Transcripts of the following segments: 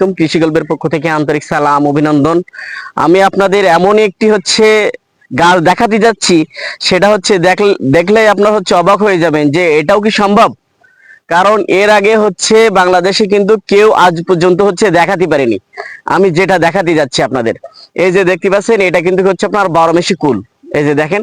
আলাইকুম, কৃষি গল্পের পক্ষ থেকে আন্তরিক সালাম, অভিনন্দন। আমি আপনাদের এমন একটি হচ্ছে গাছ দেখাতে যাচ্ছি, সেটা হচ্ছে দেখলে আপনার হচ্ছে অবাক হয়ে যাবেন যে এটাও কি সম্ভব? কারণ এর আগে হচ্ছে বাংলাদেশে কিন্তু কেউ আজ পর্যন্ত হচ্ছে দেখাতে পারেনি। আমি যেটা দেখাতে যাচ্ছি আপনাদের। এই যে দেখতে পাচ্ছেন, এটা কিন্তু হচ্ছে আপনার বারো মেশি কুল এই যে দেখেন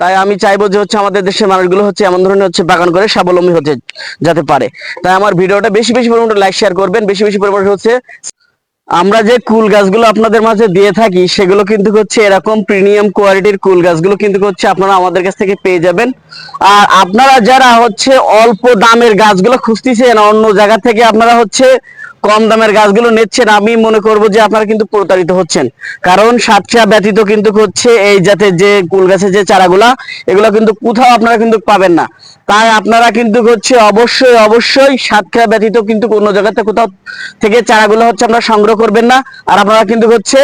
তাই আমি চাইব যে হচ্ছে আমাদের দেশের মানুষগুলো হচ্ছে এমন ধরনের হচ্ছে বাগান করে স্বাবলম্বী হতে যাতে পারে। তাই আমার ভিডিওটা বেশি বেশি পরিমাণে লাইক শেয়ার করবেন, বেশি বেশি পরিমাণে হচ্ছে আমরা যে কুল গাছগুলো আপনাদের মাঝে দিয়ে থাকি, সেগুলো কিন্তু হচ্ছে এরকম প্রিমিয়াম কোয়ালিটির কুল গাছগুলো কিন্তু হচ্ছে আপনারা আমাদের কাছ থেকে পেয়ে যাবেন। আর আপনারা যারা হচ্ছে অল্প দামের গাছগুলো খুঁজতেছেন অন্য জায়গা থেকে আপনারা হচ্ছে কম দামের গাছগুলো নিচ্ছেন, আমি মনে করব যে আপনারা কিন্তু প্রতারিত হচ্ছেন। কারণ সাতক্ষীরা ব্যতীত কিন্তু হচ্ছে এই জাতের যে কুল গাছের যে চারাগুলা, এগুলো কিন্তু কোথাও আপনারা কিন্তু পাবেন না। তাই আপনারা কিন্তু হচ্ছে অবশ্যই অবশ্যই সাতক্ষীরা ব্যতীত কিন্তু অন্য জায়গাতে কোথাও থেকে চারাগুলো হচ্ছে আপনারা সংগ্রহ করবেন না। আর আপনারা কিন্তু হচ্ছে,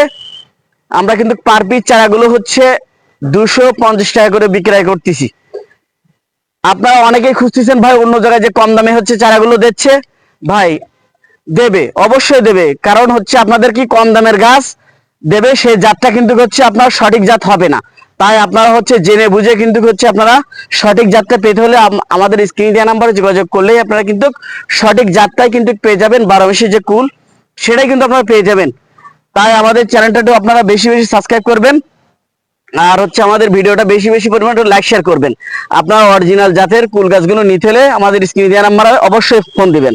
আমরা কিন্তু পার পিস চারাগুলো হচ্ছে দুশো পঞ্চাশ টাকা করে বিক্রয় করতেছি। আপনারা অনেকেই খুঁজতেছেন, ভাই, অন্য জায়গায় যে কম দামে হচ্ছে চারাগুলো দিচ্ছে। ভাই দেবে, অবশ্যই দেবে। কারণ হচ্ছে আপনাদের কি কম দামের গাছ দেবে সেই জাতটা কিন্তু হচ্ছে আপনার সঠিক জাত হবে না। তাই আপনারা হচ্ছে জেনে বুঝে কিন্তু হচ্ছে আপনারা সঠিক জাতটা পেতে হলে আমাদের স্ক্রিন দেওয়া নাম্বারে যোগাযোগ করলেই আপনারা কিন্তু সঠিক জাতটাই কিন্তু পেয়ে যাবেন বারো যে কুল, সেটাই কিন্তু আপনারা পেয়ে যাবেন। তাই আমাদের চ্যানেলটা আপনারা বেশি বেশি সাবস্ক্রাইব করবেন, আর হচ্ছে আমাদের ভিডিওটা বেশি বেশি পরিমাণে লাইক শেয়ার করবেন। আপনার অরিজিনাল জাতের কুল গাছগুলো নিতে হলে আমাদের স্ক্রিন দেওয়া নাম্বারে অবশ্যই ফোন দিবেন।